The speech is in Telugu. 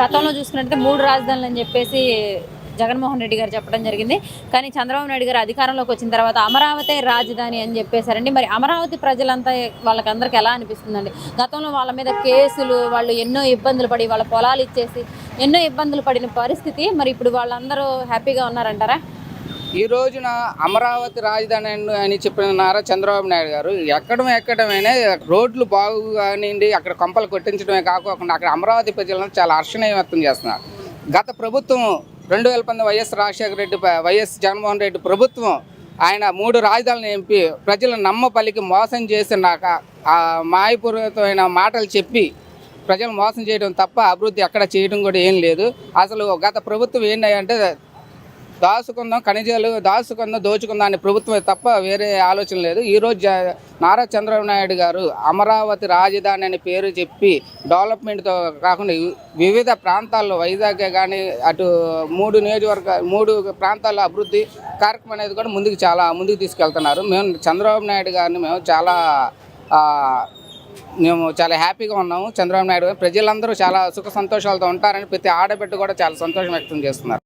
గతంలో చూసుకున్నట్టయితే మూడు రాజధానులు అని చెప్పేసి జగన్మోహన్ రెడ్డి గారు చెప్పడం జరిగింది. కానీ చంద్రబాబు నాయుడు గారు అధికారంలోకి వచ్చిన తర్వాత అమరావతి రాజధాని అని చెప్పేశారండి. మరి అమరావతి ప్రజలంతా వాళ్ళకందరికి ఎలా అనిపిస్తుందండి? గతంలో వాళ్ళ మీద కేసులు వాళ్ళు ఎన్నో ఇబ్బందులు పడి వాళ్ళ పొలాలు ఇచ్చేసి ఎన్నో ఇబ్బందులు పడిన పరిస్థితి. మరి ఇప్పుడు వాళ్ళందరూ హ్యాపీగా ఉన్నారంటారా? ఈ రోజున అమరావతి రాజధాని అని- చెప్పిన నారా చంద్రబాబు నాయుడు గారు ఎక్కడం ఎక్కడమైనా రోడ్లు బాగు కానివ్వండి అక్కడ కొంపలు కొట్టించడమే కాకుండా అక్కడ అమరావతి ప్రజలను చాలా హర్షణీయం వ్యక్తం చేస్తున్నారు. గత ప్రభుత్వం రెండు వేల పంతొమ్మిది వైఎస్ రాజశేఖర రెడ్డి వైఎస్ జగన్మోహన్ రెడ్డి ప్రభుత్వం ఆయన మూడు రాజధానులు ఎంపి ప్రజల నమ్మ పలికి మోసం చేసినాక ఆ మాయపూరితమైన మాటలు చెప్పి ప్రజలు మోసం చేయడం తప్ప అభివృద్ధి ఎక్కడ చేయడం కూడా ఏం లేదు. అసలు గత ప్రభుత్వం ఏంటంటే దాచుకుందాం ఖనిజాలు దాచుకుందాం దోచుకుందాం అనే ప్రభుత్వమే తప్ప వేరే ఆలోచన లేదు. ఈరోజు నారా చంద్రబాబు నాయుడు గారు అమరావతి రాజధాని అనే పేరు చెప్పి డెవలప్మెంట్తో కాకుండా వివిధ ప్రాంతాల్లో వైజాగ్ కానీ అటు మూడు నియోజకవర్గ మూడు ప్రాంతాల అభివృద్ధి కార్యక్రమం అనేది కూడా ముందుకు చాలా ముందుకు తీసుకెళ్తున్నారు. మేము చంద్రబాబు నాయుడు గారిని మేము చాలా మేము చాలా హ్యాపీగా ఉన్నాము. చంద్రబాబు నాయుడు గారు ప్రజలందరూ చాలా సుఖ సంతోషాలతో ఉంటారని ప్రతి ఆడబిడ్డ కూడా చాలా సంతోషం వ్యక్తం చేస్తున్నారు.